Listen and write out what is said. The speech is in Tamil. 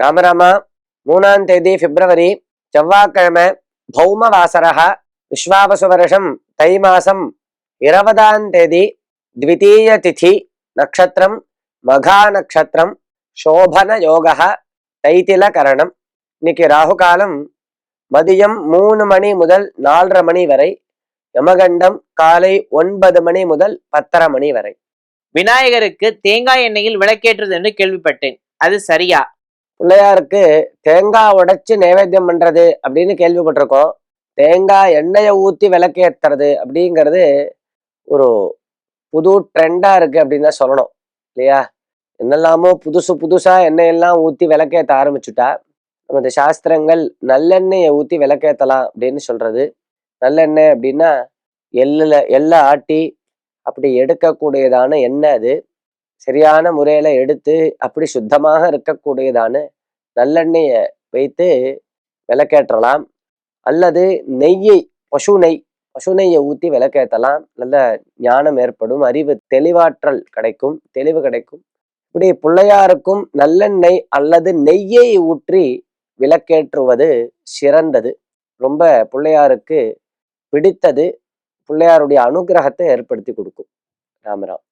ராமராமா மூணாம் தேதி பிப்ரவரி செவ்வாய்க்கிழமை பௌம வாசரா விஸ்வாவசு வருஷம் தை மாசம் இருபதாம் தேதி த்விதீய திதி நட்சத்திரம் மகா நட்சத்திரம் சோபன யோகா தைத்தில கரணம். இன்னைக்கு ராகு காலம் மதியம் மூணு மணி முதல் நாலரை மணி வரை யமகண்டம் காலை ஒன்பது மணி முதல் பத்தரை மணி வரை. விநாயகருக்கு தேங்காய் எண்ணெயில் விளக்கேற்றது என்று கேள்விப்பட்டேன். அது சரியா? பிள்ளையாருக்கு தேங்காய் உடைச்சு நைவேத்தியம் பண்றது அப்படின்னு கேள்விப்பட்டிருக்கோம். தேங்காய் எண்ணெயை ஊற்றி விளக்கேத்துறது அப்படிங்கிறது ஒரு புது ட்ரெண்டாக இருக்கு அப்படின்னு தான் சொல்லணும். இல்லையா? என்னெல்லாமோ புதுசு புதுசாக எண்ணெயெல்லாம் ஊற்றி விளக்கேற்ற ஆரம்பிச்சுட்டா நமது சாஸ்திரங்கள் நல்லெண்ணெயை ஊற்றி விளக்கேற்றலாம் அப்படின்னு சொல்கிறது நல்லெண்ணெய் அப்படின்னா எள்ளில் எள்ளை ஆட்டி அப்படி எடுக்கக்கூடியதான எண்ணெய் அது. சரியான முறையில எடுத்து அப்படி சுத்தமாக இருக்கக்கூடியதான நல்லெண்ணெயை வைத்து விளக்கேற்றலாம். அல்லது நெய்யை பசு நெய் பசு நெய்யை ஊற்றி விளக்கேற்றலாம் நல்ல ஞானம் ஏற்படும் அறிவு தெளிவாற்றல் கிடைக்கும் தெளிவு கிடைக்கும். இப்படி பிள்ளையாருக்கும் நல்லெண்ணெய் அல்லது நெய்யை ஊற்றி விளக்கேற்றுவது சிறந்தது. ரொம்ப பிள்ளையாருக்கு பிடித்தது. பிள்ளையாருடைய அனுகிரகத்தை ஏற்படுத்தி கொடுக்கும். ராமராம்